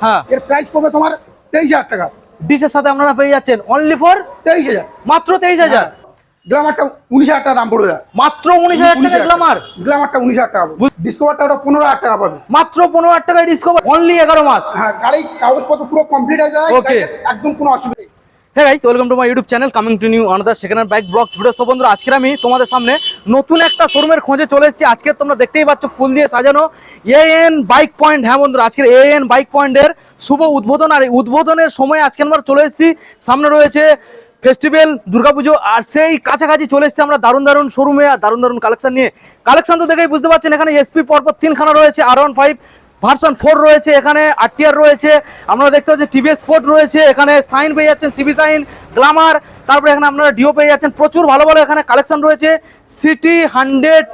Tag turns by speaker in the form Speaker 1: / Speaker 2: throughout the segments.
Speaker 1: হ্যাঁ।
Speaker 2: এর প্রাইস পড়বে তোমার তেইশ হাজার টাকা।
Speaker 1: ডিশের সাথে আপনারা পেয়ে যাচ্ছেন অনলি ফর
Speaker 2: তেইশ হাজার।
Speaker 1: মাত্র তেইশ হাজার।
Speaker 2: গ্লামারটা উনিশ হাজার টাকা দাম পড়বে।
Speaker 1: মাত্র উনিশ হাজার টাকা গ্লামার।
Speaker 2: গ্লামারটা উনিশ হাজার টাকা ডিসকভারটা ওটা পনেরো হাজার টাকা পাবে।
Speaker 1: মাত্র পনেরো হাজার টাকায় ডিসকভার অনলি এগারো মাস।
Speaker 2: হ্যাঁ গাড়ি কাগজপত্র পুরো কমপ্লিট হয়ে যায়। একদম কোনো অসুবিধা নেই।
Speaker 1: হ্যাঁ welcome to my YouTube channel coming to new another সেখানে বাইক ব্লগস ভিডিও সব আজকে আমি তোমাদের সামনে নতুন একটা শোরুমের খোঁজে চলে এসেছি। আজকে তোমরা দেখতেই পাচ্ছ ফুল দিয়ে সাজানো এ এন বাইক পয়েন্ট হ্যাঁ বন্ধুরা, আজকের এ এন বাইক পয়েন্টের শুভ উদ্বোধন। আর এই উদ্বোধনের সময় আজকে আমরা চলে এসেছি। সামনে রয়েছে ফেস্টিভ্যাল দুর্গাপুজো, আর সেই কাছাকাছি চলে এসেছি আমরা দারুণ দারুণ শোরুমে আর দারুণ দারুণ কালেকশন নিয়ে। কালেকশন তো দেখেই বুঝতে পারছেন, এখানে এসপি পরপর তিনখানা রয়েছে। R one five version four রয়েছে, এখানে আরটিআর রয়েছে। আমরা দেখতে পাচ্ছি টিভিএস স্পোর্ট রয়েছে, এখানে সাইন পেয়ে যাচ্ছেন সিবি সাইন, গ্লামার, তারপরে এখানে আপনারা ডিও পেয়ে যাচ্ছেন। প্রচুর ভালো ভালো এখানে কালেকশন রয়েছে। সিটি হান্ড্রেড,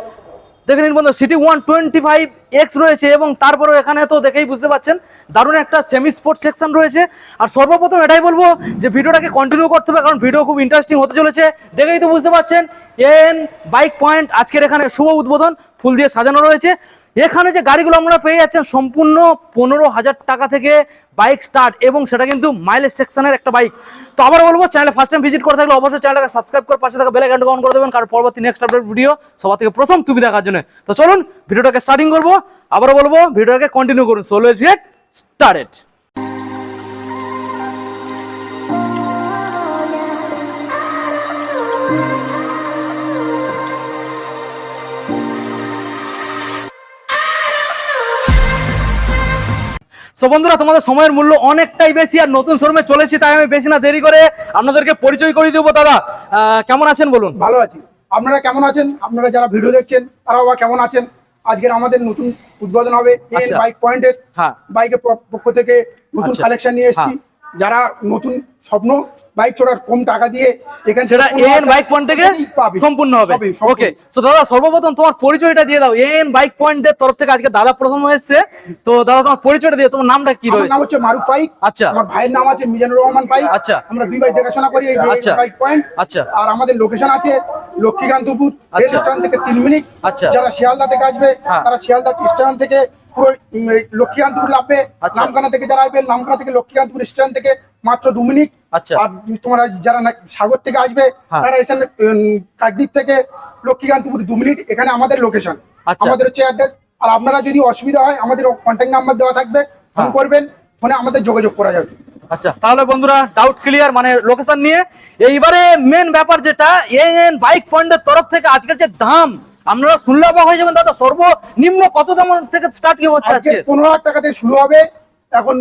Speaker 1: দেখে নিন বন্ধু CT one twenty five X রয়েছে এবং তারপরেও এখানে তো দেখেই বুঝতে পাচ্ছেন, দারুণ একটা সেমি স্পোর্টস সেকশন রয়েছে। আর সর্বপ্রথম এটাই বলব যে ভিডিওটাকে কন্টিনিউ করতে হবে, কারণ ভিডিও খুব ইন্টারেস্টিং হতে চলেছে, দেখেই তো বুঝতে পাচ্ছেন। এন বাইক পয়েন্ট আজকের এখানে শুভ উদ্বোধন, ফুল দিয়ে সাজানো রয়েছে। এখানে যে গাড়িগুলো আমরা পেয়ে যাচ্ছেন, সম্পূর্ণ পনেরো হাজার টাকা থেকে বাইক স্টার্ট এবং সেটা কিন্তু মাইলেজ সেকশনের একটা বাইক তো আবার বলব চ্যানেলে ফার্স্ট টাইম ভিজিট করে থাকলে অবশ্যই চ্যানেলটাকে সাবস্ক্রাইব করে পাশে থাকা বেল আইকনটা অন করে দেবেন, কারণ পরবর্তী নেক্সট আপডেট ভিডিও সবার থেকে প্রথম তুমি দেখার জন্য। তো চলুন ভিডিওটাকে স্টার্টিং করব। আবারও বলব ভিডিওটাকে কন্টিনিউ করুন। সোলো গেট স্টার্টেড সো বন্ধুরা তোমাদের সময়ের মূল্য অনেকটাই বেশি আর নতুন শোরুমে চলেছি তাই আমি বেশি না দেরি করে আপনাদেরকে পরিচয় করে দেবো। দাদা কেমন আছেন বলুন?
Speaker 2: ভালো আছি। আপনারা কেমন আছেন? আপনারা যারা ভিডিও দেখছেন তারা বা কেমন আছেন? আজকের আমাদের নতুন উদ্বোধন হবে এন
Speaker 1: আচ্ছা।
Speaker 2: বাইক পয়েন্টের
Speaker 1: হ্যাঁ।
Speaker 2: বাইকের পক্ষ থেকে নতুন
Speaker 1: আচ্ছা।
Speaker 2: কালেকশন নিয়ে এসেছি। যারা নতুন স্বপ্ন বাইক চড়ার কম টাকা দিয়ে এখান
Speaker 1: সেটা
Speaker 2: থেকে
Speaker 1: এন বাইক পয়েন্ট থেকে সম্পূর্ণ হবে ওকে তো দাদা সর্বপ্রথম তোমার পরিচয়টা দিয়ে দাও এন বাইক পয়েন্টের তরফ থেকে আজকে দাদা প্রথম এসেছে তো দাদা তোমার পরিচয়টা দিয়ে তোমার নামটা কি রয়েছে
Speaker 2: নাম হচ্ছে মারুফ পাইক
Speaker 1: আচ্ছা।
Speaker 2: আমার ভাইয়ের নাম আছে মিজানুর রহমান পাইক
Speaker 1: আচ্ছা।
Speaker 2: আমরা দুই ভাই দেখাশোনা করি এই
Speaker 1: আচ্ছা।
Speaker 2: বাইক পয়েন্ট
Speaker 1: আচ্ছা।
Speaker 2: আর আমাদের লোকেশন আছে লক্ষ্মীকান্তপুর
Speaker 1: আচ্ছা।
Speaker 2: থেকে তিন মিনিট
Speaker 1: আচ্ছা।
Speaker 2: যারা শিয়ালদা থেকে আসবে
Speaker 1: হ্যাঁ।
Speaker 2: তারা শিয়ালদা স্টেশন থেকে পুরো লক্ষ্মীকান্তপুর লাভবে
Speaker 1: আচ্ছা।
Speaker 2: নামখানা থেকে যারা আসবে নামখানা থেকে লক্ষ্মীকান্তপুর স্টেশন থেকে মাত্র দু মিনিট
Speaker 1: আচ্ছা।
Speaker 2: তোমরা যারা সাগর থেকে আসবে
Speaker 1: হ্যাঁ।
Speaker 2: তারা এসে কাকদ্বীপ থেকে লক্ষ্মীকান্তপুর দু মিনিট এখানে আমাদের লোকেশন
Speaker 1: আচ্ছা।
Speaker 2: আমাদের হচ্ছে অ্যাড্রেস আর আপনারা যদি অসুবিধা হয় আমাদের কন্ট্যাক্ট নাম্বার দেওয়া থাকবে ফোন
Speaker 1: হ্যাঁ।
Speaker 2: করবেন ফোনে আমাদের যোগাযোগ করা যাবে
Speaker 1: আচ্ছা তাহলে বন্ধুরা ডাউট ক্লিয়ার মানে লোকেশন নিয়ে এইবারে মেন ব্যাপার যেটা এন বাইক পয়েন্টের তরফ থেকে আজকের যে দাম আপনারা শুনলে অবাক হয়ে যাবেন দাদা সর্বনিম্ন কত দাম থেকে স্টার্ট কি হচ্ছে
Speaker 2: আজকে পনেরো হাজার টাকা থেকে শুরু হবে এখন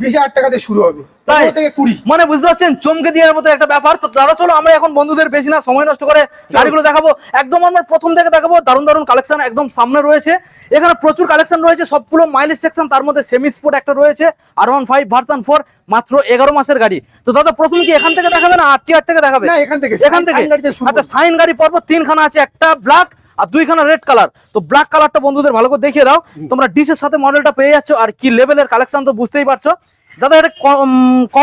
Speaker 2: বিশ হাজার শুরু হবে।
Speaker 1: তাই?
Speaker 2: থেকে কুড়ি।
Speaker 1: মানে বুঝতে পারছেন? চমকে দেওয়ার মতো একটা ব্যাপার। তো দাদা চলো আমরা এখন বন্ধুদের বেশি না সময় নষ্ট করে গাড়িগুলো দেখাবো। একদম আমরা প্রথম থেকে দেখাবো দারুণ দারুণ কালেকশন একদম সামনে রয়েছে। এখানে প্রচুর কালেকশন রয়েছে সবগুলো মাইলেজ সেকশন তার মধ্যে সেমি স্পোর্ট একটা রয়েছে R one five version four মাত্র এগারো মাসের গাড়ি। তো দাদা প্রথম কি এখান থেকে দেখাবে না আটটি আট থেকে দেখাবে?
Speaker 2: এখান থেকে।
Speaker 1: এখান থেকে? আচ্ছা সাইন গাড়ি পরপর তিনখানা আছে একটা ব্ল্যাক আর দুইখানা রেড কালার তো ব্ল্যাক কালারটা বন্ধুদের ভালো করে দেখিয়ে দাও। তোমরা ডিসের সাথে মডেলটা পেয়ে যাচ্ছ। আর কি লেভেলের কালেকশন তো বুঝতেই পারছ। দাদা এটা ক-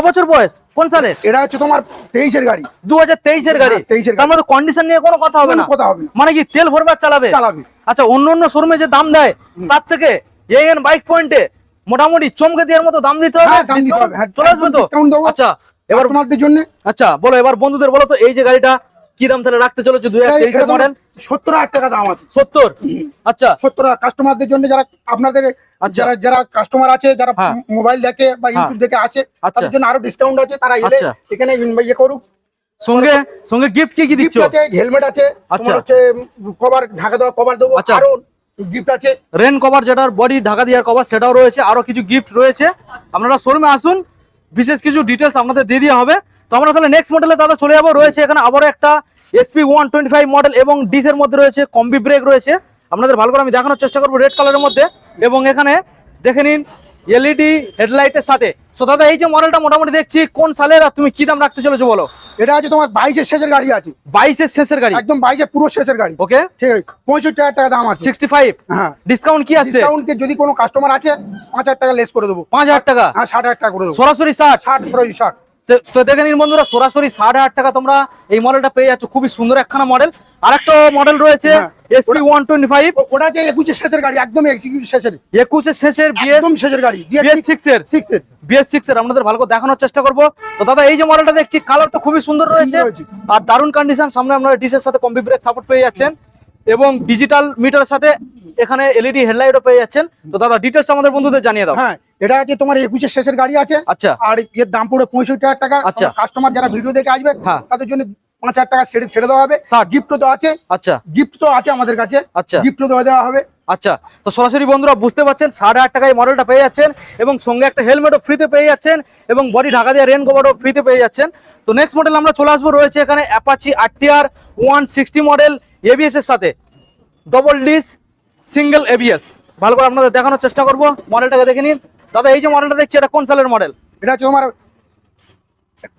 Speaker 1: বছর বয়স? কোন সালের?
Speaker 2: এটা হচ্ছে তোমার তেইশের গাড়ি।
Speaker 1: দু হাজার তেইশের গাড়ি।
Speaker 2: হ্যাঁ, 23 এর
Speaker 1: তার মধ্যে কন্ডিশন নিয়ে কোনো কথা হবে না।
Speaker 2: কথা হবে
Speaker 1: মানে কি তেল ভরবার চালাবে?
Speaker 2: চালাবে।
Speaker 1: আচ্ছা অন্য অন্য শোরুমে যে দাম দেয় তার থেকে এন বাইক পয়েন্টে মোটামুটি চমকে দেওয়ার মতো দাম দিতে হবে?
Speaker 2: হ্যাঁ, দিতে হবে, হ্যাঁ,
Speaker 1: চলে আসবে তো? আচ্ছা এবার
Speaker 2: তোমাদের জন্য।
Speaker 1: আচ্ছা বলো এবার বন্ধুদের বলো তো এই যে গাড়িটা কি দাম তাহলে রাখতে চলেছে দুই হাজার মডেল
Speaker 2: সত্তর হাজার টাকা দাম আছে
Speaker 1: সত্তর আচ্ছা
Speaker 2: সত্তর কাস্টমারদের জন্য যারা আপনাদের
Speaker 1: আচ্ছা।
Speaker 2: যারা যারা কাস্টমার আছে যারা
Speaker 1: হ্যাঁ।
Speaker 2: মোবাইল দেখে বা ইউটিউব দেখে আসে
Speaker 1: আচ্ছা।
Speaker 2: তাদের জন্য আরও ডিসকাউন্ট আছে তারা এলে
Speaker 1: আচ্ছা।
Speaker 2: এখানে ইয়ে করুক
Speaker 1: সঙ্গে সঙ্গে গিফট কি কি দিচ্ছ
Speaker 2: গিফট আছে হেলমেট আছে
Speaker 1: আচ্ছা।
Speaker 2: হচ্ছে কভার ঢাকা দেওয়া কভার দেবো। আরও গিফট আছে
Speaker 1: রেন কভার যেটার বডি ঢাকা দেওয়ার কভার সেটাও রয়েছে আরও কিছু গিফট রয়েছে আপনারা শোরুমে আসুন বিশেষ কিছু ডিটেলস আপনাদের দিয়ে দেওয়া হবে তো আমরা তাহলে নেক্সট মডেলে দাদা চলে যাব। রয়েছে এখানে আবারও একটা SP one twenty five model এবং ডিসের মধ্যে রয়েছে কম্বি ব্রেক রয়েছে। আপনাদের ভালো করে আমি দেখানোর চেষ্টা করব রেড কালারের মধ্যে। এবং এখানে দেখে নিন এলইডি হেডলাইটের সাথে। সো দাদা এই যে মডেলটা মোটামুটি দেখছি কোন সালের আর তুমি কি দাম রাখতে চলেছো বলো?
Speaker 2: এটা আছে তোমার বাইশের শেষের গাড়ি আছে।
Speaker 1: বাইশের শেষের গাড়ি?
Speaker 2: একদম বাইশের পুরো শেষের গাড়ি।
Speaker 1: ওকে।
Speaker 2: ঠিক আছে পঁয়ষট্টি হাজার টাকা দাম আছে।
Speaker 1: সিক্সটি ফাইভ
Speaker 2: হ্যাঁ।
Speaker 1: ডিসকাউন্ট কি আছে?
Speaker 2: ডিসকাউন্টে যদি কোনো কাস্টমার আছে পাঁচ হাজার টাকা লেস করে দেবো।
Speaker 1: পাঁচ হাজার টাকা?
Speaker 2: হ্যাঁ ষাট হাজার টাকা করে দেবো।
Speaker 1: সরাসরি ষাট?
Speaker 2: ষাট সরাই ষাট।
Speaker 1: তো- দেখে নিন বন্ধুরা সরাসরি সাড়ে আট টাকা তোমরা এই মডেলটা পেয়ে যাচ্ছ। খুবই সুন্দর একখানা মডেল আরেকটা মডেল রয়েছে
Speaker 2: হ্যাঁ।
Speaker 1: এসপি ওয়ান টোয়েন্টি ফাইভ
Speaker 2: ওটা যে একুশের শেষের গাড়ি একদম শেষের।
Speaker 1: একুশের শেষের
Speaker 2: একদম শেষের গাড়ি
Speaker 1: বিএস সিক্স এর।
Speaker 2: সিক্স এর।
Speaker 1: বিএস সিক্স এর আপনাদের ভালো করে দেখানোর চেষ্টা করব। তো দাদা এই যে মডেলটা দেখছি কালার তো খুবই সুন্দর রয়েছে
Speaker 2: রয়েছে।
Speaker 1: আর দারুণ কন্ডিশন সামনে আপনারা ডিসের সাথে কম্পি ব্রেক সাপোর্ট পেয়ে যাচ্ছেন। এবং ডিজিটাল মিটারের সাথে এখানে এলইডি হেডলাইটও পেয়ে যাচ্ছেন। তো দাদা ডিটেলস আমাদের বন্ধুদের জানিয়ে দাও।
Speaker 2: হ্যাঁ এটা আছে তোমার একুশের শেষের গাড়ি আছে।
Speaker 1: আচ্ছা।
Speaker 2: আর এর দাম পড়ে পঁয়ষট্টি হাজার টাকা।
Speaker 1: আচ্ছা।
Speaker 2: কাস্টমার যারা ভিডিও দেখে আসবে
Speaker 1: হ্যাঁ।
Speaker 2: তাদের জন্য পাঁচ হাজার টাকা ছেড়ে ছেড়ে দেওয়া হবে।
Speaker 1: ষাট।
Speaker 2: গিফটও তো আছে।
Speaker 1: আচ্ছা।
Speaker 2: গিফট তো আছে আমাদের কাছে।
Speaker 1: আচ্ছা।
Speaker 2: গিফটও দেওয়া দেওয়া হবে।
Speaker 1: আচ্ছা। তো সরাসরি বন্ধুরা বুঝতে পারছেন সাড়ে আট টাকায় মডেলটা পেয়ে যাচ্ছেন এবং সঙ্গে একটা হেলমেটও ফ্রিতে পেয়ে যাচ্ছেন এবং বডি ঢাকা দিয়ে রেন কভারও ফ্রিতে পেয়ে যাচ্ছেন। তো নেক্সট মডেল আমরা চলে আসব রয়েছে এখানে Apache RTR one sixty model ABS এর সাথে। ডবল ডিস সিঙ্গেল এবিএস ভালো করে আপনাদের দেখানোর চেষ্টা করব। মডেলটাকে দেখে নিন। দাদা, এই যে মডেলটা দেখছি, এটা কোন সালের মডেল
Speaker 2: এটা হচ্ছে তোমার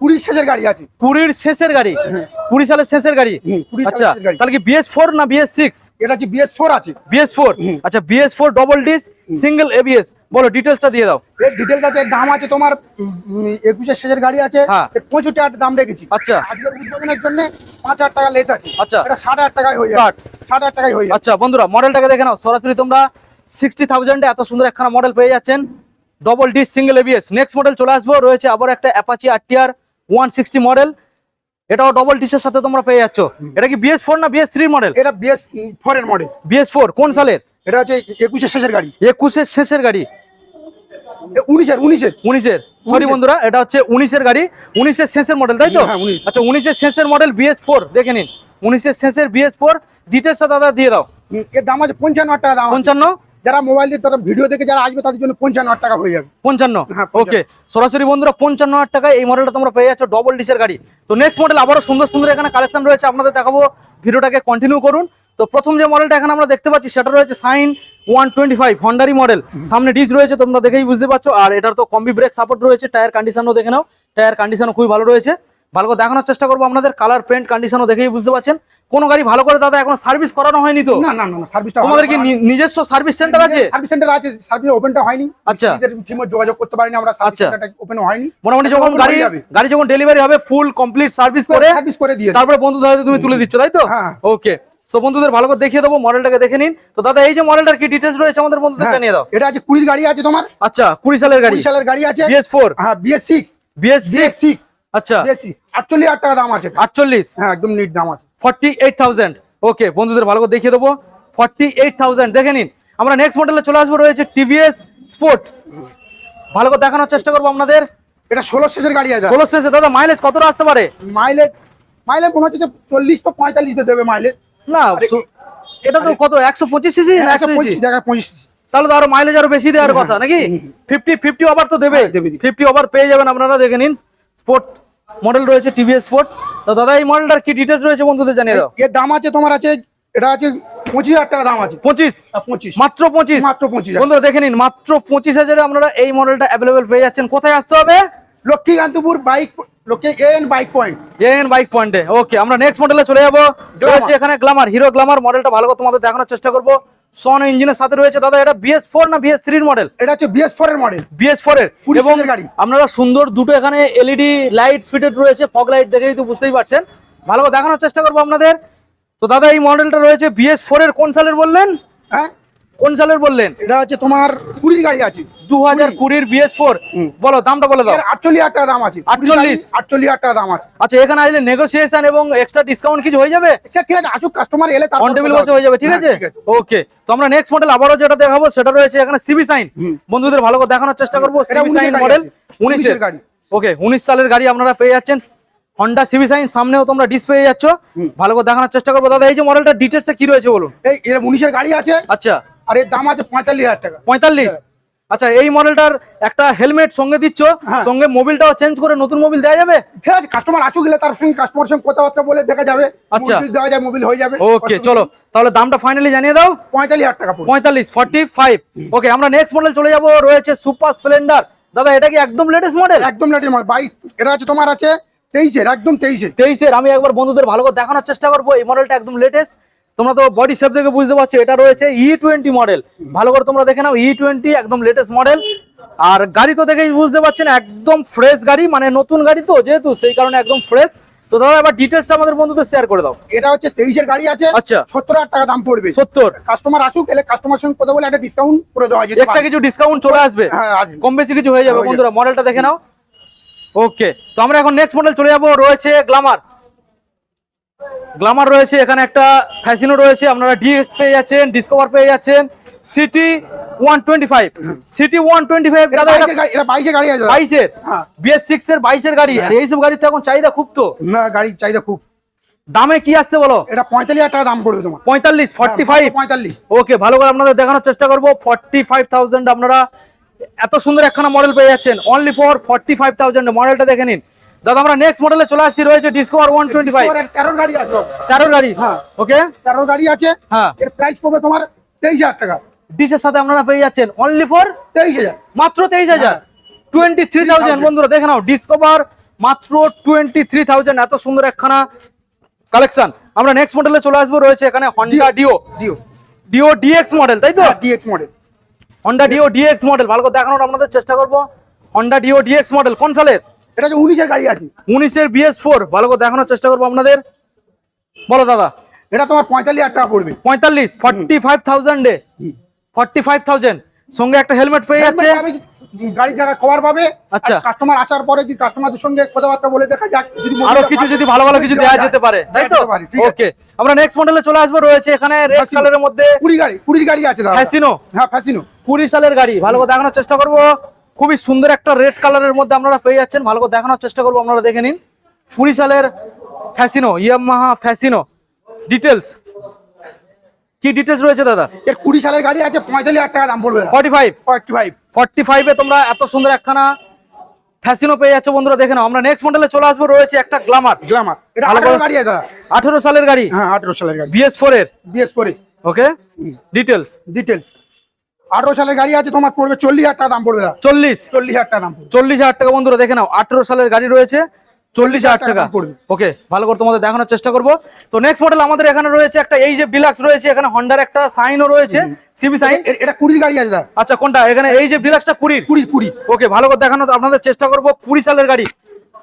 Speaker 2: কুড়ির শেষের গাড়ি আছে।
Speaker 1: কুড়ির শেষের গাড়ি? কুড়ি সালের শেষের গাড়ি? আচ্ছা তাহলে কি বিএস ফোর না বিএস সিক্স
Speaker 2: এটা হচ্ছে বিএস ফোর আছে।
Speaker 1: বিএস ফোর আচ্ছা BS four double disc single ABS বলো ডিটেলসটা দিয়ে দাও।
Speaker 2: এর ডিটেলস আছে এর দাম আছে তোমার একুশের শেষের গাড়ি আছে
Speaker 1: হ্যাঁ।
Speaker 2: এর পঁয়ষট্টি হাজার দাম রেখেছি।
Speaker 1: আচ্ছা।
Speaker 2: আজকের উদ্বোধনের জন্য পাঁচ হাজার টাকা লেস আছে।
Speaker 1: আচ্ছা।
Speaker 2: এটা ষাট হাজার টাকায় হয়ে
Speaker 1: ষাট।
Speaker 2: ষাট হাজার টাকায় হয়ে
Speaker 1: আচ্ছা বন্ধুরা মডেলটাকে দেখে নাও। সরাসরি তোমরা সিক্সটি থাউজেন্ডে এত সুন্দর একখানা মডেল পেয়ে যাচ্ছেন। Double disc single ABS next model চলে আসব রয়েছে আবার একটা Apache RTR one sixty model এটাও ডবল ডিসের সাথে তোমরা পেয়ে যাচ্ছ। এটা কি বিএস ফোর না বিএস থ্রি মডেল
Speaker 2: এটা বিএস ফোর এর মডেল
Speaker 1: বিএস ফোর কোন সালের?
Speaker 2: এটা হচ্ছে একুশের শেষের গাড়ি।
Speaker 1: একুশের শেষের গাড়ি।
Speaker 2: উনিশের উনিশের।
Speaker 1: উনিশের। সরি বন্ধুরা এটা হচ্ছে উনিশের গাড়ি। উনিশের শেষের মডেল তাই তো?
Speaker 2: হ্যাঁ।
Speaker 1: আচ্ছা উনিশের শেষের মডেল বিএস ফোর দেখে নিন। উনিশের শেষের বিএস ফোর ডিটেলসটা দাদা দিয়ে দাও।
Speaker 2: এর দাম আছে পঞ্চান্ন হাজার টাকা
Speaker 1: পঞ্চান্ন?
Speaker 2: যারা মোবাইল দিয়ে তারা ভিডিও দেখে যারা আসবে তাদের জন্য পঞ্চান্ন হাজার টাকা হয়ে যাবে।
Speaker 1: পঞ্চান্ন?
Speaker 2: হ্যাঁ,
Speaker 1: ওকে সরাসরি বন্ধুরা পঞ্চান্ন হাজার টাকায় এই মডেলটা তোমরা পেয়ে যাচ্ছ ডবল ডিসের গাড়ি। তো নেক্সট মডেল আবারও সুন্দর সুন্দর এখানে কালেকশন রয়েছে আপনাদের দেখাবো ভিডিওটাকে কন্টিনিউ করুন। তো প্রথম যে মডেলটা এখানে আমরা দেখতে পাচ্ছি সেটা রয়েছে সাইন ওয়ান টোয়েন্টি ফাইভ হন্ডারি মডেল সামনে ডিস রয়েছে তোমরা দেখেই বুঝতে পারছ। আর এটার তো কম্বি ব্রেক সাপোর্ট রয়েছে টায়ার কন্ডিশনও দেখে নাও। টায়ার কন্ডিশনও খুবই ভালো রয়েছে। ভালো করে দেখানোর চেষ্টা করব আপনাদের কালার পেন্ট কন্ডিশনও দেখেই বুঝতে পারছেন। কোনো গাড়ি ভালো করে দাদা এখন সার্ভিস করানো হয়নি তো?
Speaker 2: না না না সার্ভিসটা
Speaker 1: তোমাদের কি নিজস্ব সার্ভিস সেন্টার আছে?
Speaker 2: সার্ভিস সেন্টার আছে সার্ভিস ওপেনটা হয়নি।
Speaker 1: আচ্ছা।
Speaker 2: ঠিকমতো যোগাযোগ করতে পারিনি আমরা সার্ভিস। সেন্টারটা ওপেন হয়নি।
Speaker 1: মোটামুটি যখন গাড়ি। গাড়ি যখন ডেলিভারি হবে ফুল কমপ্লিট সার্ভিস করে
Speaker 2: সার্ভিস করে দিয়ে।
Speaker 1: তারপরে বন্ধুদের হাতে তুমি তুলে দিচ্ছ তাই তো?
Speaker 2: হ্যাঁ।
Speaker 1: ওকে সো বন্ধুদের ভালো করে দেখিয়ে দেবো মডেলটাকে দেখে নিন। তো দাদা এই যে মডেলটার কি ডিটেলস রয়েছে আমাদের বন্ধুদের
Speaker 2: হ্যাঁ,
Speaker 1: জানিয়ে দাও।
Speaker 2: এটা আছে কুড়ির গাড়ি আছে তোমার?
Speaker 1: আচ্ছা কুড়ি সালের গাড়ি।
Speaker 2: কুড়ি সালের গাড়ি আছে।
Speaker 1: বিএস ফোর
Speaker 2: হ্যাঁ বিএস সিক্স
Speaker 1: বিএস
Speaker 2: সিক্স
Speaker 1: আচ্ছা।
Speaker 2: বিএস আটচল্লিশ টাকা দাম আছে।
Speaker 1: আটচল্লিশ?
Speaker 2: হ্যাঁ একদম নিট দাম আছে।
Speaker 1: ফর্টি এইট থাউজেন্ড ওকে বন্ধুদের ভালো করে দেখিয়ে দেবো। ফর্টি এইট থাউজেন্ড দেখে নিন। আমরা নেক্সট মডেলে চলে আসব রয়েছে টিভিএস স্পোর্ট ভালো করে দেখানোর চেষ্টা করব আপনাদের।
Speaker 2: এটা ষোলো শেষের গাড়ি আছে।
Speaker 1: ষোলো শেষে দাদা মাইলেজ কতটা আসতে পারে?
Speaker 2: মাইলেজ মাইলেজ মনে হচ্ছে যে চল্লিশ তো পঁয়তাল্লিশ তো দেবে মাইলেজ
Speaker 1: না এটা তো কত একশো পঁচিশ সিসি না একশো
Speaker 2: পঁচিশ? জায়গায় পঁচিশ
Speaker 1: তাহলে তো আরও মাইলেজ আরও বেশি দেওয়ার কথা নাকি? ফিফটি ফিফটি ওভার তো দেবে।
Speaker 2: হ্যাঁ।
Speaker 1: ফিফটি ওভার পেয়ে যাবেন আপনারা দেখে নিন। স্পোর্ট মডেল রয়েছে টিভিএস স্পোর্ট তো দাদা এই মডেলটার কি ডিটেলস রয়েছে বন্ধুদের জানিয়ে দাও?
Speaker 2: এর দাম আছে তোমার আছে এটা আছে পঁচিশ হাজার টাকা দাম আছে।
Speaker 1: পঁচিশ?
Speaker 2: পঁচিশ।
Speaker 1: মাত্র পঁচিশ?
Speaker 2: মাত্র পঁচিশ।
Speaker 1: বন্ধুরা দেখে নিন মাত্র পঁচিশ হাজারে আপনারা এই মডেলটা অ্যাভেলেবেল পেয়ে যাচ্ছেন। কোথায় আসতে হবে?
Speaker 2: Lakshmikantapur bike bike point
Speaker 1: N bike পয়েন্টে ওকে আমরা নেক্সট মডেলে চলে যাব। এখানে গ্লামার হিরো গ্লামার মডেলটা ভালো করে তোমাদের দেখানোর চেষ্টা করব। সন ইঞ্জিনের সাথে রয়েছে দাদা এটা বিএস ফোর না বিএস থ্রির মডেল
Speaker 2: এটা হচ্ছে বিএস ফোর এর মডেল
Speaker 1: বিএস ফোর এর। এবং
Speaker 2: গাড়ি।
Speaker 1: আপনারা সুন্দর দুটো এখানে এলইডি লাইট ফিটেড রয়েছে ফগ লাইট দেখেই তো বুঝতেই পারছেন। ভালো করে দেখানোর চেষ্টা করব আপনাদের। তো দাদা এই মডেলটা রয়েছে বিএস ফোর এর কোন সালের বললেন?
Speaker 2: হ্যাঁ?
Speaker 1: কোন সালের বললেন?
Speaker 2: এটা হচ্ছে তোমার কুড়ির গাড়ি আছে।
Speaker 1: দু হাজার কুড়ির বিএস ফোর। বলো দামটা বলে দাও।
Speaker 2: আটচল্লিশ হাজার টাকা দাম আছে।
Speaker 1: 48?
Speaker 2: আটচল্লিশ। হাজার টাকা দাম আছে।
Speaker 1: আচ্ছা এখানে আসলে নেগোসিয়েশন এবং এক্সট্রা ডিসকাউন্ট কিছু হয়ে যাবে?
Speaker 2: আচ্ছা ঠিক আছে আসুক কাস্টমার এলে
Speaker 1: অন টেবিল বসে হয়ে যাবে ঠিক
Speaker 2: হ্যাঁ,
Speaker 1: আছে? ওকে তো আমরা নেক্সট মডেল আবারও যেটা দেখাবো সেটা রয়েছে এখানে সিবি সাইন বন্ধুদের ভালো করে দেখানোর চেষ্টা করব সিবি সাইন মডেল উনিশের
Speaker 2: গাড়ি।
Speaker 1: ওকে উনিশ সালের গাড়ি আপনারা পেয়ে যাচ্ছেন। হন্ডা সিবি সাইন সামনেও তোমরা ডিস পেয়ে যাচ্ছ ভালো করে দেখানোর চেষ্টা করব। দাদা এই যে মডেলটা ডিটেলসটা কি রয়েছে বলুন?
Speaker 2: এই এর উনিশের গাড়ি আছে।
Speaker 1: আচ্ছা।
Speaker 2: আর এর দাম আছে পঁয়তাল্লিশ হাজার টাকা।
Speaker 1: পঁয়তাল্লিশ? আচ্ছা এই মডেলটার একটা হেলমেট সঙ্গে দিচ্ছ?
Speaker 2: হ্যাঁ।
Speaker 1: সঙ্গে মোবিলটাও চেঞ্জ করে নতুন মোবিল দেওয়া যাবে?
Speaker 2: ঠিক আছে কাস্টমার আসুক গেলে তার সঙ্গে কাস্টমার সঙ্গে কথাবার্তা বলে দেখা যাবে।
Speaker 1: আচ্ছা।
Speaker 2: দেওয়া যায় মোবিল হয়ে যাবে।
Speaker 1: ওকে চলো। তাহলে দামটা ফাইনালি জানিয়ে দাও।
Speaker 2: পঁয়তাল্লিশ হাজার টাকা
Speaker 1: পঁয়তাল্লিশ ফর্টি ফাইভ ওকে আমরা নেক্সট মডেল চলে যাব। রয়েছে সুপার স্প্লেন্ডার দাদা এটা কি একদম লেটেস্ট মডেল
Speaker 2: একদম লেটেস্ট মডেল বাইশ এটা আছে তোমার আছে তেইশের একদম তেইশে
Speaker 1: তেইশের। আমি একবার বন্ধুদের ভালো করে দেখানোর চেষ্টা করব। এই মডেলটা একদম লেটেস্ট তোমরা তো বডি শেপ দেখে বুঝতে পারছ এটা রয়েছে ই টোয়েন্টি মডেল ভালো করে তোমরা দেখে নাও ই টোয়েন্টি একদম লেটেস্ট মডেল আর গাড়ি তো দেখেই বুঝতে পারছেন একদম ফ্রেশ গাড়ি মানে নতুন গাড়ি তো যেহেতু সেই কারণে একদম ফ্রেশ তো দাদা এবার ডিটেলসটা আমাদের বন্ধুদের শেয়ার করে দাও।
Speaker 2: এটা হচ্ছে তেইশের গাড়ি আছে
Speaker 1: আচ্ছা।
Speaker 2: সত্তর হাজার টাকা দাম পড়বে।
Speaker 1: সত্তর।
Speaker 2: কাস্টমার আসুক এলে কাস্টমার সঙ্গে কথা বলে একটা ডিসকাউন্ট করে দেওয়া যেতে
Speaker 1: এক্সট্রা কিছু ডিসকাউন্ট চলে আসবে?
Speaker 2: হ্যাঁ
Speaker 1: কম বেশি কিছু হয়ে যাবে
Speaker 2: হয়ে
Speaker 1: বন্ধুরা মডেলটা দেখে নাও। ওকে তো আমরা এখন নেক্সট মডেল চলে যাব রয়েছে গ্লামার গ্লামার রয়েছে এখানে একটা ফ্যাশনও রয়েছে আপনারা ডিএক্স পেয়ে যাচ্ছেন ডিসকভার পেয়ে যাচ্ছেন CT one twenty five CT one twenty five
Speaker 2: বাইশের গাড়ি আছে
Speaker 1: বাইশের
Speaker 2: হ্যাঁ।
Speaker 1: বিএস সিক্স এর বাইশের গাড়ি আর এইসব গাড়ির তো এখন চাহিদা খুব তো।
Speaker 2: না গাড়ির চাহিদা খুব।
Speaker 1: দামে কি আসছে বলো?
Speaker 2: এটা পঁয়তাল্লিশ হাজার টাকা দাম পড়বে তোমার।
Speaker 1: পঁয়তাল্লিশ ফর্টি ফাইভ
Speaker 2: পঁয়তাল্লিশ
Speaker 1: ওকে ভালো করে আপনাদের দেখানোর চেষ্টা করব। ফর্টি ফাইভ থাউজেন্ড আপনারা এত সুন্দর একখানা মডেল পেয়ে যাচ্ছেন। Only for forty five thousand মডেলটা দেখে নিন। দাদা আমরা নেক্সট মডেলে চলে আসছি রয়েছে ডিসকভার ওয়ান টোয়েন্টি
Speaker 2: গাড়ি আছে। বাবু।
Speaker 1: তেরো গাড়ি?
Speaker 2: হ্যাঁ।
Speaker 1: ওকে
Speaker 2: তেরো গাড়ি আছে।
Speaker 1: হ্যাঁ।
Speaker 2: এর প্রাইস পড়বে তোমার টাকা।
Speaker 1: ডিসের সাথে আপনারা পেয়ে যাচ্ছেন অনলি ফর মাত্র
Speaker 2: হ্যাঁ।
Speaker 1: বন্ধুরা দেখে নাও ডিসকভার মাত্র এত সুন্দর একখানা কালেকশন আমরা নেক্সট মডেলে চলে আসব রয়েছে এখানে মডেল তাই তো?
Speaker 2: Model
Speaker 1: Honda Dio DX model ভালো করে দেখানোর আপনাদের চেষ্টা করব। হন্ডা ডিও ডিএক্স মডেল কোন সালের?
Speaker 2: এটা হচ্ছে উনিশের গাড়ি আছে।
Speaker 1: উনিশের বিএস ফোর। ভালো করে দেখানোর চেষ্টা করব আপনাদের। বলো দাদা।
Speaker 2: এটা তোমার পঁয়তাল্লিশ হাজার টাকা পড়বে।
Speaker 1: পঁয়তাল্লিশ ফর্টি ফাইভ থাউজেন্ডে ফর্টি ফাইভ থাউজেন্ড সঙ্গে একটা হেলমেট পেয়ে যাচ্ছে।
Speaker 2: পাবে, জায়গা কভার পাবে।
Speaker 1: আচ্ছা।
Speaker 2: কাস্টমার আসার পরে যদি কাস্টমারদের সঙ্গে কথাবার্তা বলে দেখা যাক আরও
Speaker 1: কিছু যদি ভালো ভালো কিছু দেওয়া যেতে পারে তাই তো? ওকে আমরা নেক্সট মডেলে চলে আসব। রয়েছে এখানে রেড কালারের মধ্যে
Speaker 2: কুড়ি গাড়ি কুড়ির গাড়ি আছে দাদা। হ্যাঁ ফ্যাসিনো
Speaker 1: কুড়ি সালের গাড়ি। ভালো করে দেখানোর চেষ্টা করব। খুবই সুন্দর একটা রেড কালারের মধ্যে আপনারা পেয়ে যাচ্ছেন। ভালো করে দেখানোর চেষ্টা করব আপনারা দেখে নিন। কুড়ি সালের ফ্যাসিনো ইয়ামাহা ফ্যাসিনো ডিটেলস কি ডিটেলস রয়েছে দাদা?
Speaker 2: এর কুড়ি সালের গাড়ি আছে পঁয়তাল্লিশ হাজার টাকা দাম পড়বে।
Speaker 1: Forty five
Speaker 2: forty five
Speaker 1: forty ফাইভে তোমরা এত সুন্দর একখানা ফ্যাসিনো পেয়ে যাচ্ছ বন্ধুরা দেখে নাও। আমরা নেক্সট মডেলে চলে আসব রয়েছে একটা গ্লামার
Speaker 2: গ্লামার এটা আঠারো গাড়ি দাদা।
Speaker 1: আঠেরো সালের গাড়ি?
Speaker 2: হ্যাঁ আঠারো সালের গাড়ি।
Speaker 1: বিএস ফোর এর।
Speaker 2: বিএস পরে
Speaker 1: ওকে ডিটেলস
Speaker 2: ডিটেলস আঠারো সালের গাড়ি আছে তোমার পড়বে চল্লিশ হাজার টাকা দাম পড়বে
Speaker 1: চল্লিশ?
Speaker 2: চল্লিশ হাজার টাকা দাম পড়বে।
Speaker 1: চল্লিশ হাজার টাকা বন্ধুরা দেখে নাও আঠেরো সালের গাড়ি রয়েছে চল্লিশ হাজার টাকা
Speaker 2: পড়বে।
Speaker 1: ওকে ভালো করে তোমাদের দেখানোর চেষ্টা করব। তো নেক্সট মডেল আমাদের এখানে রয়েছে একটা এই যে ডিলাক্স রয়েছে এখানে হন্ডার একটা সাইনও রয়েছে সিবি সাইন
Speaker 2: এটা কুড়ির গাড়ি আছে দাদা।
Speaker 1: আচ্ছা কোনটা? এখানে এই যে ডিলাক্সটা কুড়ির।
Speaker 2: কুড়ি কুড়ি
Speaker 1: ওকে ভালো করে দেখানো আপনাদের চেষ্টা করব কুড়ি সালের গাড়ি।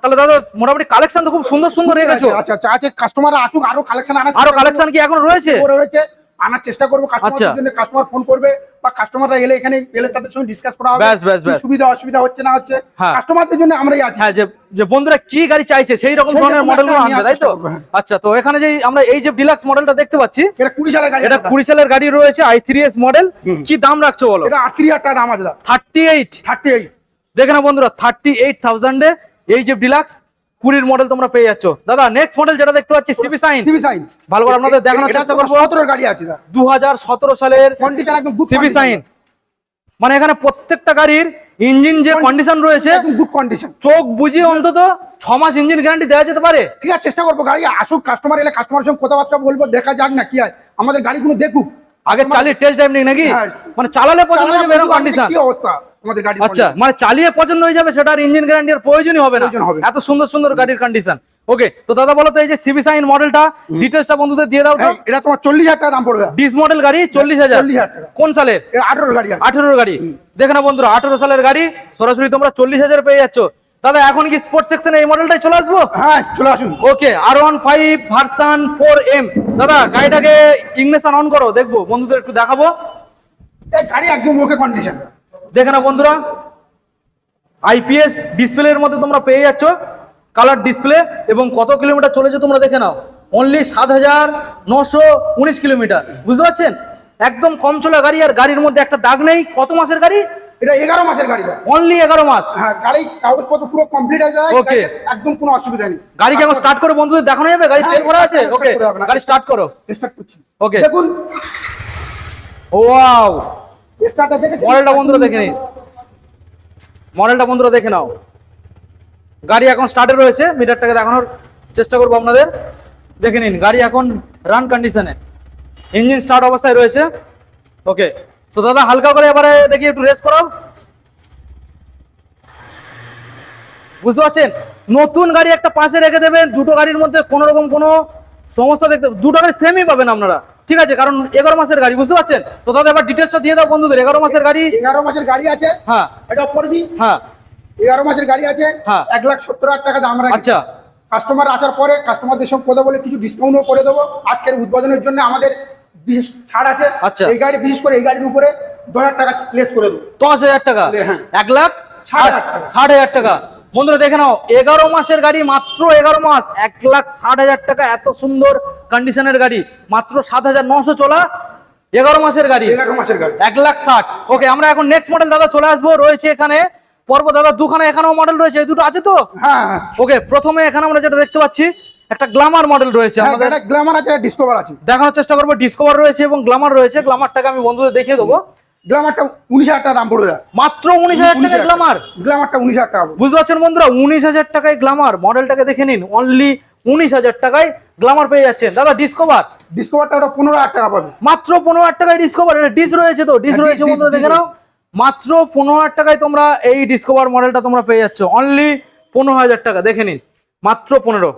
Speaker 1: তাহলে দাদা মোটামুটি কালেকশন তো খুব সুন্দর সুন্দর রেখেছো।
Speaker 2: আচ্ছা আচ্ছা আছে কাস্টমার আসুক আরও কালেকশন আরও
Speaker 1: কালেকশন কি এখন রয়েছে?
Speaker 2: রয়েছে আনার চেষ্টা করব
Speaker 1: আচ্ছা।
Speaker 2: কাস্টমারদের জন্য কাস্টমার ফোন করবে বা কাস্টমাররা এলে এখানে এলে তাদের সঙ্গে ডিসকাস করা হবে
Speaker 1: ব্যাস, ব্যাস, ব্যাস।
Speaker 2: সুবিধা অসুবিধা হচ্ছে না হচ্ছে
Speaker 1: হ্যাঁ।
Speaker 2: কাস্টমারদের জন্য আমরাই আছি
Speaker 1: হ্যাঁ যে যে বন্ধুরা কি গাড়ি চাইছে সেই রকম ধরনের
Speaker 2: রকম
Speaker 1: মডেল আনবে তাই তো
Speaker 2: হ্যাঁ।
Speaker 1: আচ্ছা তো এখানে যে আমরা এই যে ডিলাক্স মডেলটা দেখতে পাচ্ছি
Speaker 2: এটা কুড়ি সালের গাড়ি
Speaker 1: এটা
Speaker 2: আছে দাদা।
Speaker 1: কুড়ি সালের গাড়ি রয়েছে আই থ্রি এস মডেল কি দাম রাখছো বলো
Speaker 2: এটা আটত্রিশ হাজার টাকা দাম আছে দাদা
Speaker 1: থার্টি এইট
Speaker 2: থার্টি এইট
Speaker 1: দেখে না বন্ধুরা থার্টি এইট থাউজেন্ডে এই যে ডিলাক্স কুড়ির মডেল তোমরা পেয়ে যাচ্ছ। দাদা নেক্সট মডেল যেটা দেখতে পাচ্ছি সিবি সাইন
Speaker 2: সিবি সাইন
Speaker 1: ভালো করে আপনাদের দেখানোর চেষ্টা করব।
Speaker 2: সতেরো গাড়ি আছে দাদা।
Speaker 1: দু সালের
Speaker 2: কন্ডিশন একদম গুড
Speaker 1: সিবি সাইন মানে এখানে প্রত্যেকটা গাড়ির ইঞ্জিন যে কন্ডিশন রয়েছে
Speaker 2: একদম গুড কন্ডিশন
Speaker 1: চোখ বুঝিয়ে অন্তত ছ মাস ইঞ্জিন গ্যারান্টি দেওয়া যেতে পারে।
Speaker 2: ঠিক আছে চেষ্টা করব গাড়ি আসুক কাস্টমার এলে কাস্টমারের সঙ্গে কথাবার্তা বলব দেখা যাক না কি হয়। আমাদের গাড়িগুলো দেখুক।
Speaker 1: আগে চালিয়ে টেস্ট ড্রাইভ নাকি
Speaker 2: হ্যাঁ।
Speaker 1: মানে চালালে পছন্দ এরকম কন্ডিশন
Speaker 2: কি অবস্থা? আমাদের গাড়ি
Speaker 1: আচ্ছা মানে চালিয়ে পছন্দ হয়ে যাবে সেটার ইঞ্জিন গ্যারান্টির প্রয়োজনই হবে না। এত সুন্দর সুন্দর গাড়ির কন্ডিশন ওকে তো দাদা বলো তো এই যে সিবি সাইন মডেলটা ডিটেলসটা বন্ধুদের দিয়ে দাও তো।
Speaker 2: এটা তোমার চল্লিশ হাজার টাকা দাম পড়বে।
Speaker 1: ডিস মডেল গাড়ি চল্লিশ হাজার।
Speaker 2: 40,000
Speaker 1: কোন সালের
Speaker 2: এটা আঠারো গাড়ি আছে।
Speaker 1: আঠেরোর গাড়ি। দেখে না বন্ধুরা আঠেরো সালের গাড়ি সরাসরি তোমরা চল্লিশ হাজার পেয়ে যাচ্ছ। দাদা এখন কি স্পোর্টস সেকশনে এই মডেলটাই চলে আসব?
Speaker 2: হ্যাঁ চলে আসুন।
Speaker 1: Okay R one five version four M দাদা গাড়িটাকে ইগনিশন অন করো দেখব বন্ধুদের একটু দেখাবো।
Speaker 2: এই গাড়ি একদম ওকে কন্ডিশন
Speaker 1: দেখে না বন্ধুরা। আইপিএস ডিসপ্লের মধ্যে তোমরা পেয়ে যাচ্ছ কালার ডিসপ্লে এবং কত কিলোমিটার চলেছে তোমরা দেখে নাও। অনলি সাত হাজার নশো উনিশ কিলোমিটার বুঝতে পারছেন? একদম কম চলা গাড়ি আর গাড়ির মধ্যে একটা দাগ নেই। কত মাসের গাড়ি?
Speaker 2: এটা এগারো মাসের গাড়ি
Speaker 1: অনলি এগারো মাস।
Speaker 2: হ্যাঁ গাড়ি কাগজপত্র পুরো কমপ্লিট হয়ে যায়. গাড়িতে একদম কোনো অসুবিধা নেই।
Speaker 1: গাড়ি কি এখন স্টার্ট করে বন্ধুদের? দেখানো যাবে? গাড়ি
Speaker 2: হ্যাঁ,
Speaker 1: আছে? ওকে
Speaker 2: করে হবে না।
Speaker 1: গাড়ি স্টার্ট করো।
Speaker 2: স্টার্ট করছি।
Speaker 1: Okay.
Speaker 2: দেখুন।
Speaker 1: ওয়াও
Speaker 2: স্টার্টটা দেখে
Speaker 1: মডেলটা বন্ধুরা দেখে নিন। মডেলটা বন্ধুরা দেখে নাও। গাড়ি এখন স্টার্টে রয়েছে মিটারটাকে দেখানোর চেষ্টা করব আপনাদের। দেখে নিন, গাড়ি এখন রান কন্ডিশনে ইঞ্জিন স্টার্ট অবস্থায় রয়েছে। ওকে তো দাদা, হালকা করে এবারে দেখি একটু রেস করাও। বুঝতে পারছেন? নতুন গাড়ি একটা পাশে রেখে দেবেন, দুটো গাড়ির মধ্যে কোনো রকম কোনো সমস্যা দেখতে দুটো গাড়ি সেমই পাবেন আপনারা। ঠিক আছে কারণ এগারো মাসের গাড়ি বুঝতে পারছেন? তো দাদা এবার ডিটেলসটা দিয়ে দাও বন্ধুদের এগারো মাসের গাড়ি।
Speaker 2: এগারো মাসের গাড়ি আছে
Speaker 1: হ্যাঁ।
Speaker 2: এটা পরে দিই।
Speaker 1: হ্যাঁ।
Speaker 2: এগারো মাসের গাড়ি আছে
Speaker 1: হ্যাঁ।
Speaker 2: এক লাখ সত্তর হাজার টাকা দাম রাখি।
Speaker 1: আচ্ছা।
Speaker 2: কাস্টমার আসার পরে কাস্টমারদের সঙ্গে কথা বলে কিছু ডিসকাউন্টও করে দেবো। আজকের উদ্বোধনের জন্য আমাদের বিশেষ ছাড় আছে।
Speaker 1: আচ্ছা।
Speaker 2: এই গাড়ি বিশেষ করে এই গাড়ির উপরে দু হাজার টাকা লেস করে দেবো।
Speaker 1: দশ হাজার টাকা?
Speaker 2: হ্যাঁ।
Speaker 1: এক লাখ?
Speaker 2: ষাট হাজার টাকা।
Speaker 1: বন্ধুরা দেখে নাও এগারো মাসের গাড়ি মাত্র এগারো মাস এক লাখ ষাট হাজার টাকা এত সুন্দর কন্ডিশনের গাড়ি মাত্র সাত হাজার নশো চলা এগারো মাসের গাড়ি।
Speaker 2: এগারো মাসের গাড়ি।
Speaker 1: এক লাখ ষাট। ওকে আমরা এখন নেক্সট মডেল দাদা চলে আসব রয়েছে এখানে পর্ব দাদা দুখানে এখানেও মডেল রয়েছে এই দুটো আছে তো?
Speaker 2: হ্যাঁ হ্যাঁ।
Speaker 1: ওকে প্রথমে এখানে আমরা যেটা দেখতে পাচ্ছি একটা গ্লামার মডেল রয়েছে
Speaker 2: হ্যাঁ
Speaker 1: আমাদের।
Speaker 2: এটা গ্ল্যামার আছে ডিসকভার আছে।
Speaker 1: দেখানোর চেষ্টা করব ডিসকভার রয়েছে এবং গ্লামার রয়েছে গ্লামারটাকে আমি বন্ধুদের দেখিয়ে দেবো।
Speaker 2: গ্ল্যামারটা উনিশ হাজার টাকা দাম পড়বে।
Speaker 1: মাত্র উনিশ হাজার টাকা। গ্লামার?
Speaker 2: উনিশ হাজার টাকা।
Speaker 1: বুঝতে পারছেন বন্ধুরা? উনিশ হাজার টাকায় গ্লামার। মডেলটাকে দেখে নিন। অনলি উনিশ হাজার টাকায় গ্লামার পেয়ে যাচ্ছেন। দাদা ডিসকভার
Speaker 2: ডিসকভারটা ওটা পনেরো হাজার টাকা পাবে।
Speaker 1: মাত্র পনেরো হাজার টাকায় ডিসকভার এটা ডিস রয়েছে তো? ডিস
Speaker 2: হ্যাঁ,
Speaker 1: রয়েছে বন্ধুরা দেখে নাও। মাত্র পনেরো হাজার টাকায় তোমরা এই ডিসকভার মডেলটা তোমরা পেয়ে যাচ্ছ। অনলি পনেরো হাজার টাকা। দেখে নিন। মাত্র পনেরো।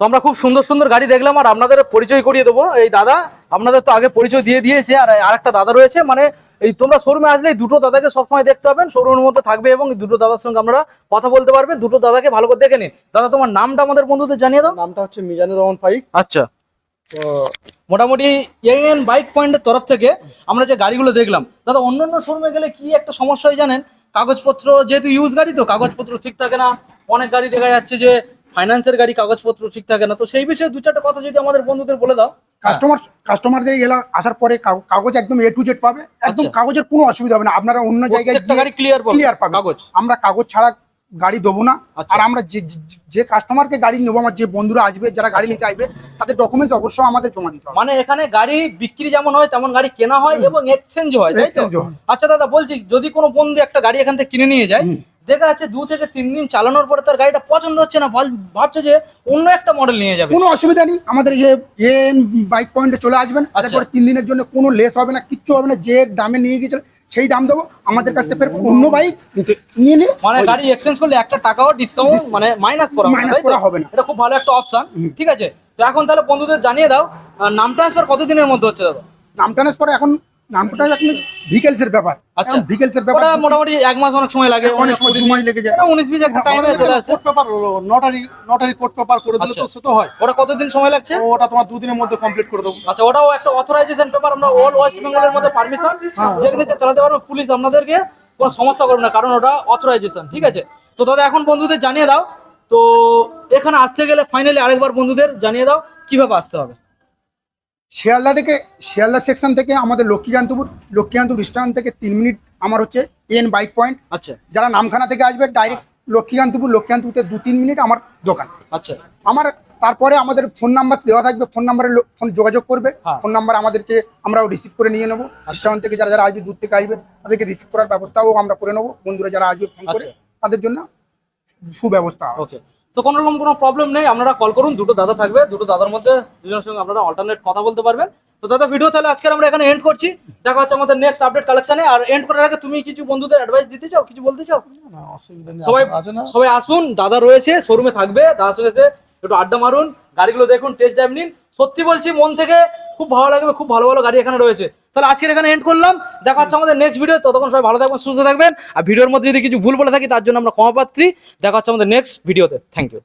Speaker 1: তো আমরা খুব সুন্দর সুন্দর গাড়ি দেখলাম আর আপনাদের পরিচয় করিয়ে দেবো। এই দাদা আপনাদের তো আগে পরিচয় দিয়ে দিয়েছে আর আরেকটা দাদা রয়েছে মানে এই তোমরা শোরুমে আসলে দুটো দাদাকে সবসময় দেখতে পাবেন শোরুমের মধ্যে থাকবে এবং দুটো দাদার সঙ্গে আমরা কথা বলতে পারবে দুটো দাদাকে ভালো করে দেখে নিন। দাদা তোমার নামটা আমাদের বন্ধুদের জানিয়ে দাও।
Speaker 3: নামটা হচ্ছে মিজানুর রহমান পাইক
Speaker 1: আচ্ছা।
Speaker 3: তো
Speaker 1: মোটামুটি এন বাইক পয়েন্টের তরফ থেকে আমরা যে গাড়িগুলো দেখলাম দাদা অন্যান্য শোরুমে গেলে কি একটা সমস্যা হয় জানেন? কাগজপত্র যেহেতু ইউজ গাড়ি তো কাগজপত্র ঠিক থাকে না। অনেক গাড়ি দেখা যাচ্ছে যে ফাইন্যান্সের গাড়ি কাগজপত্র ঠিক থাকে না। তো সেই বিষয়ে দু চারটা কথা যদি আমাদের বন্ধুদের বলে দাও।
Speaker 2: কাস্টমার কাস্টমারদের এলা আসার পরে কাগজ একদম এ টু জেড পাবে। একদম
Speaker 1: আচ্ছা।
Speaker 2: কাগজের কোনো অসুবিধা হবে না। আপনারা অন্য জায়গায়
Speaker 1: গাড়ি ক্লিয়ার পাবে।
Speaker 2: ক্লিয়ার পাবে।
Speaker 1: কাগজ।
Speaker 2: আমরা কাগজ ছাড়া গাড়ি দেবো না।
Speaker 1: আচ্ছা।
Speaker 2: আর আমরা যে কাস্টমারকে গাড়ি নেব আমার যে বন্ধুরা আসবে যারা গাড়ি নিতে আসবে তাদের ডকুমেন্টস অবশ্যই আমাদের জমা দিতে হবে।
Speaker 1: মানে এখানে গাড়ি বিক্রি যেমন হয় তেমন গাড়ি কেনা হয় এবং এক্সচেঞ্জ হয় আচ্ছা দাদা বলছি যদি কোনো বন্ধু একটা গাড়ি এখান থেকে কিনে নিয়ে যায়। দেখা যাচ্ছে দু থেকে তিন দিন চালানোর পরে তার গাড়িটা পছন্দ হচ্ছে না ভাব- ভাবছে যে অন্য একটা মডেল নিয়ে যাবে।
Speaker 2: কোনো অসুবিধা নেই। আমাদের যে এন বাইক পয়েন্টে চলে আসবেন।
Speaker 1: আচ্ছা।
Speaker 2: তারপরে তিন দিনের জন্য কোনো লেস হবে না কিচ্ছু হবে না যে দামে নিয়ে গিয়েছিল সেই দাম দেবো। আমাদের কাছ থেকে অন্য বাইক নিয়ে নিলে
Speaker 1: মানে গাড়ি এক্সচেঞ্জ করলে একটা টাকাও ডিসকাউন্ট মানে মাইনাস করা?
Speaker 2: করা হবে না।
Speaker 1: এটা খুব ভালো একটা অপশন ঠিক আছে? তো এখন তাহলে বন্ধুদের জানিয়ে দাও নাম ট্রান্সফার কতদিনের মধ্যে হচ্ছে দাদা?
Speaker 2: নাম ট্রান্সফার এখন নামটা এখন ভিকেলস এর ব্যাপার।
Speaker 1: আচ্ছা।
Speaker 2: ভিকেলস এর ব্যাপার
Speaker 1: ওটা মোটামুটি এক মাস অনেক সময় লাগে
Speaker 2: অনেক সময় সময় লেগে যায়।
Speaker 1: উনিশ বিশ একটা টাইমে চলে আসে।
Speaker 3: Court paper notary notary court paper করে দিলে তো
Speaker 1: আচ্ছা।
Speaker 3: তো হয়।
Speaker 1: ওটা কতদিন সময় লাগছে?
Speaker 3: ওটা তোমার দুদিনের মধ্যে কমপ্লিট করে দেবো।
Speaker 1: আচ্ছা ওটাও একটা অথরাইজেশন পেপার আমরা অল ওয়েস্ট বেঙ্গলের মধ্যে পারমিশন যেখানে চালাতে পারব পুলিশ আপনাদেরকে কোনো সমস্যা করবে না কারণ ওটা অথরাইজেশন ঠিক আছে? তো দাদা এখন বন্ধুদের জানিয়ে দাও তো এখানে আসতে গেলে ফাইনালি আরেকবার বন্ধুদের জানিয়ে দাও কীভাবে আসতে হবে?
Speaker 2: শিয়ালদা থেকে শিয়ালদা সেকশন থেকে আমাদের লক্ষ্মীকান্তপুর লক্ষ্মীকান্তপুর স্টেশন থেকে তিন মিনিট আমার হচ্ছে এন বাইক পয়েন্ট
Speaker 1: আচ্ছা।
Speaker 2: যারা নামখানা থেকে আসবে ডাইরেক্ট লক্ষ্মীকান্তপুর লক্ষ্মীকান্তপুরতে দু তিন মিনিট আমার দোকান।
Speaker 1: আচ্ছা।
Speaker 2: আমার তারপরে আমাদের ফোন নাম্বার দেওয়া থাকবে ফোন নাম্বারে ফোন যোগাযোগ করবে।
Speaker 1: হ্যাঁ।
Speaker 2: ফোন নাম্বার আমাদেরকে আমরাও রিসিভ করে নিয়ে নেব। স্টেশন থেকে যারা যারা আসবে দূর থেকে আসবে তাদেরকে রিসিভ করার ব্যবস্থাও আমরা করে নেব। বন্ধুরা যারা আসবে ফোন করে
Speaker 1: আচ্ছা।
Speaker 2: তাদের জন্য সুব্যবস্থা।
Speaker 1: ওকে তো কোনো রকম কোনো প্রবলেম নেই আপনারা কল করুন দুটো দাদা থাকবে দুটো দাদার মধ্যে দুজনের সঙ্গে আপনারা অল্টারনেট কথা বলতে পারবেন। তো দাদা ভিডিও তাহলে আজকে আমরা এখানে এন্ড করছি। দেখা হচ্ছে আমাদের নেক্সট আপডেট কালেকশনে আর এন্ড করার আগে তুমি কিছু বন্ধুদের অ্যাডভাইস দিতে চাও? কিছু বলতে চাও?
Speaker 3: অসুবিধা নেই
Speaker 1: সবাই সবাই আসুন দাদা রয়েছে শোরুমে থাকবে দাদার সঙ্গে একটু আড্ডা মারুন গাড়িগুলো দেখুন টেস্ট ড্রাইভ নিন। সত্যি বলছি, মন থেকে খুব ভালো লাগবে, খুব ভালো ভালো গাড়ি এখানে রয়েছে। তাহলে আজকের এখানে এন্ড করলাম। দেখা হচ্ছে আমাদের নেক্সট ভিডিও ততক্ষণ সবাই ভালো থাকবেন, সুস্থ থাকবেন। আর ভিডিওর মধ্যে যদি কিছু ভুল বলে থাকি, তার জন্য আমরা ক্ষমাপাত্রী দেখা হচ্ছে আমাদের নেক্সট ভিডিওতে থ্যাংক ইউ